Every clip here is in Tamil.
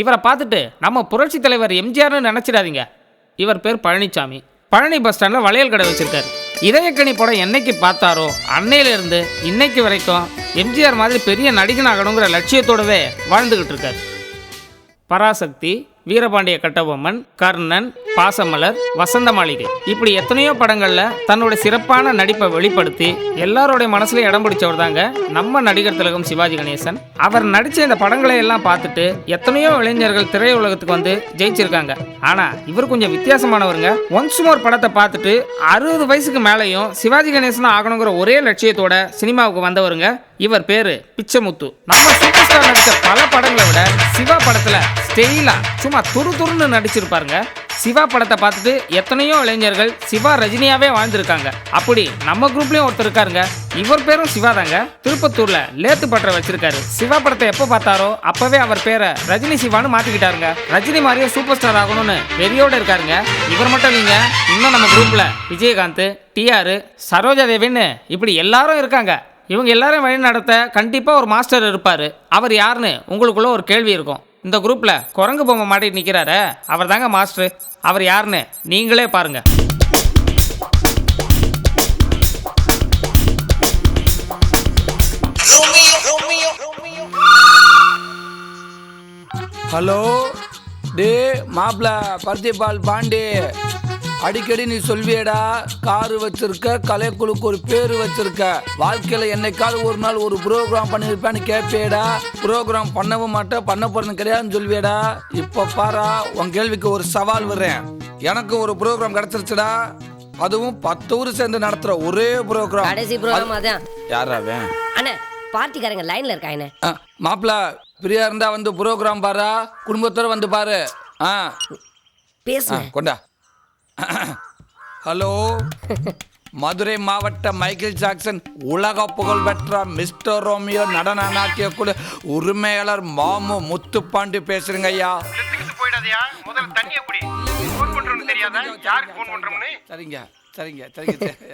இவரை பார்த்துட்டு நம்ம புரட்சி தலைவர் எம்ஜிஆர்னு நினச்சிடாதீங்க. இவர் பேர் பழனிசாமி பழனி பஸ் ஸ்டாண்டில் வளையல் கடை வச்சிருக்காரு. இதயக்கனி படம் என்னைக்கு பார்த்தாரோ அன்னையிலேருந்து இன்னைக்கு வரைக்கும் எம்ஜிஆர் மாதிரி பெரிய நடிகனாகணுங்கிற லட்சியத்தோடவே வாழ்ந்துக்கிட்டு இருக்கார். பராசக்தி வீரபாண்டிய கட்டபொம்மன் கர்ணன் பாசமலர் வசந்த மாளிகை இப்படி எத்தனையோ படங்கள்ல தன்னோட சிறப்பான நடிப்பை வெளிப்படுத்தி எல்லாரோடைய மனசுல இடம் பிடிச்சவர் தாங்க நம்ம நடிகர் திலகம் சிவாஜி கணேசன். அவர் நடிச்ச இந்த படங்களை எல்லாம் பார்த்துட்டு எத்தனையோ இளைஞர்கள் திரையுலகத்துக்கு வந்து ஜெயிச்சிருக்காங்க. ஆனா இவர் கொஞ்சம் வித்தியாசமானவருங்க. ஒன்ஸ் மோர் படத்தை பார்த்துட்டு அறுபது வயசுக்கு மேலேயும் சிவாஜி கணேசன் ஆகணுங்கிற ஒரே லட்சியத்தோட சினிமாவுக்கு வந்தவருங்க. இவர் பேரு பிச்சமுத்து. நம்ம சூப்பர் ஸ்டார் நடித்த பல படங்களை விட சிவா படத்துல ஸ்டெயிலா. சும்மா துரு துருன்னு நடிச்சிருப்பாருங்க சிவா படத்தை பார்த்துட்டு எத்தனையோ இளைஞர்கள் சிவா ரஜினியாவே வாழ்ந்திருக்காங்க. அப்படி நம்ம குரூப்லயும் ஒருத்தர் இருக்காருங்க. இவர் பேரும் சிவா தாங்க. திருப்பத்தூர்ல லேத்து பற்ற வச்சிருக்காரு. சிவா படத்தை எப்போ பார்த்தாரோ அப்பவே அவர் பேரை ரஜினி சிவான்னு மாத்திக்கிட்டாருங்க. ரஜினி மாதிரியே சூப்பர் ஸ்டார் ஆகணும்னு வெறியோட இருக்காருங்க. இவர் மட்டும் இல்லைங்க இன்னும் நம்ம குரூப்ல விஜயகாந்த் டிஆர் சரோஜா தேவின்னு இப்படி எல்லாரும் இருக்காங்க. இவங்க எல்லாரும் வழி நடத்த கண்டிப்பாக ஒரு மாஸ்டர் இருப்பார். அவர் யாருன்னு உங்களுக்குள்ள ஒரு கேள்வி இருக்கும். இந்த குரூப்பில் குரங்கு பொம்மை மாட்டி நிற்கிறாரு அவர் தாங்க மாஸ்டர் அவர் யாருன்னு நீங்களே பாருங்க. ஹலோ டே மாப்ள பர்த்திபால் பாண்டே. அடிக்கடி நீ சொல்வியடா. காரு வச்சிருக்க கலைக்குழுக்கு ஒரு பேரு வச்சிருக்க. வாழ்க்கையில என்னைக்காவது ஒரு நாள் ஒரு ப்ரோக்ராம் பண்ணிருப்பேன்னு கேட்பியடா ப்ரோக்ராம் பண்ணவும் மாட்டேன் பண்ண போறது கிடையாதுன்னு சொல்வியடா. இப்ப பாரா உன் கேள்விக்கு ஒரு சவால் விடுறேன். எனக்கு ஒரு ப்ரோக்ராம் கிடைச்சிருச்சுடா. அதுவும் பத்து ஊர் சேர்ந்து நடத்துற ஒரே ப்ரோக்ராம் கடைசி ப்ரோக்ராம் அதான். யாராவேன் அண்ணே பார்ட்டிக்காரங்க லைன்ல இருக்காங்க மாப்பிள பிரியா இருந்தா வந்து ப்ரோக்ராம் பாரா குடும்பத்தோட வந்து பாரு. ஆ. பேசுங்க. கொண்டா. ஹலோ மதுரை மாவட்ட மைக்கேல் ஜாக்சன் உலக புகழ் பெற்ற மிஸ்டர் ரோமியோ நடன நாட்டிய குழு உரிமையாளர் மாமு முத்துப்பாண்டி பேசுறேங்க ஐயா. செத்துக்கிட்டு போயிடாதயா. முதல்ல தண்ணிய குடி. ஃபோன் பண்றோம்னு தெரியாதா? யாருக்கு ஃபோன் பண்றோம்னு சரிங்க சரிங்க சரிங்க.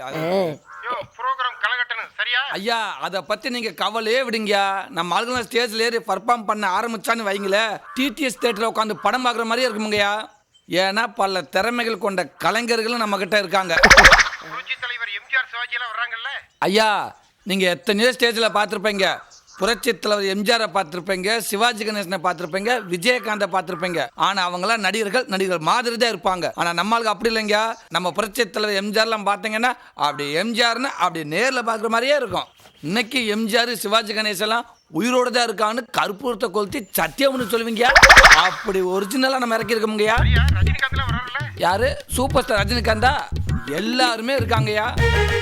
ஐயா அதை பத்தி நீங்க கவலையே விடுங்க. நம்ம ஆளுங்க ஸ்டேஜ்ல ஏறி பர்ஃபார்ம் பண்ண ஆரம்பிச்சான்னு வைங்களே டிடிஎஸ் தேட்டர்ல உட்காந்து படம் பார்க்குற மாதிரியே இருக்குமுங்கய்யா ஏன்னா பல திறமைகள் கொண்ட கலைஞர்களும் நம்ம கிட்ட இருக்காங்க தலைவர் எம்ஜிஆர் சிவாஜி எல்லாம் வர்றாங்கல்ல? ஐயா நீங்க எத்தனையோ ஸ்டேஜில் பார்த்துருப்பீங்க. புரட்சி தலைவர் எம்ஜிஆரை பார்த்துருப்பீங்க சிவாஜி கணேசனை பார்த்துருப்பீங்க விஜயகாந்தை பார்த்துருப்பீங்க. ஆனா அவங்களாம் நடிகர்கள் நடிகர்கள் மாதிரி தான் இருப்பாங்க. ஆனா நம்மளுக்கு அப்படி இல்லைங்க நம்ம புரட்சி தலைவர் எம்ஜிஆர்லாம் பார்த்தீங்கன்னா அப்படி எம்ஜிஆர்னு அப்படி நேரில் பார்க்குற மாதிரியே இருக்கும். இன்னைக்கு எம்ஜிஆர் சிவாஜி கணேசெல்லாம் உயிரோடு தான் இருக்கான்னு கற்பூரத்தை கொளுத்தி சத்தியம்னு சொல்லுவீங்க. அப்படி ஒரிஜினலாக நம்ம வர்றாருல்ல? யாரு? சூப்பர் ஸ்டார் ரஜினிகாந்தா எல்லாருமே இருக்காங்கய்யா.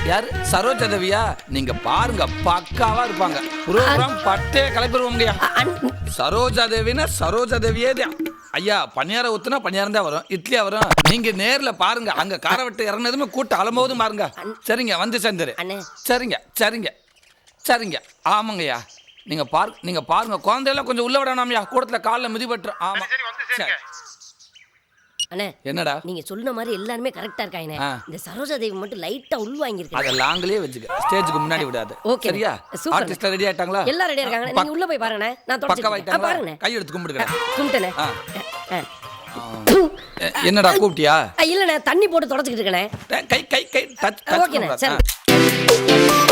யாரு? சரோஜா தேவியா? நீங்க பாருங்க பக்காவா இருப்பாங்க. ப்ரோக்ராம் பட்டே கிளப்பிடுவோங்கய்யா சரோஜா தேவினா சரோஜா தேவியே தான் ஐயா பணியாரம் ஊத்துனா பணியாரம் தான் வரும். இட்லியா வரும். நீங்க நேர்ல பாருங்க. அங்க காரை விட்டு இறங்கினதுமே கூட்டம் அலம்போதும் பாருங்க சரிங்க வந்து சேர்ந்துரு. அண்ணே. சரிங்க சரிங்க சரிங்க. ஆமாங்கய்யா. நீங்க பாரு நீங்க பாருங்க. குழந்தையெல்லாம் கொஞ்சம் உள்ள விடணும்யா. கூடத்துல காலில் மிதிபட்டு ஆமா. சரி வந்து சேருங்க. அண்ணே என்னடா? நீங்க சொன்ன மாதிரி எல்லாருமே கரெக்டா இருக்காங்க. இந்த சரோஜா தேவி மட்டும் லைட்டா உள் வாங்கியிருக்காங்க. அதை லாங்கிலே வச்சுக்க. ஸ்டேஜுக்கு முன்னாடி விடாது. ஓகே. சரியா. ஆர்டிஸ்ட் ரெடி ஆயிட்டாங்களா? எல்லாம் ரெடியா இருக்காங்க நீங்க உள்ள போய் பாருங்க நான் தொடச்சு பாருங்க கை எடுத்து கும்பிடுங்க. கும்பிட்டனே. என்னடா கூப்பிட்டியா? இல்லண்ணே. தண்ணி போட்டு தொடச்சிக்கிட்டு இருக்கனே கை கை கை டச் ஓகேண்ணே. சரி.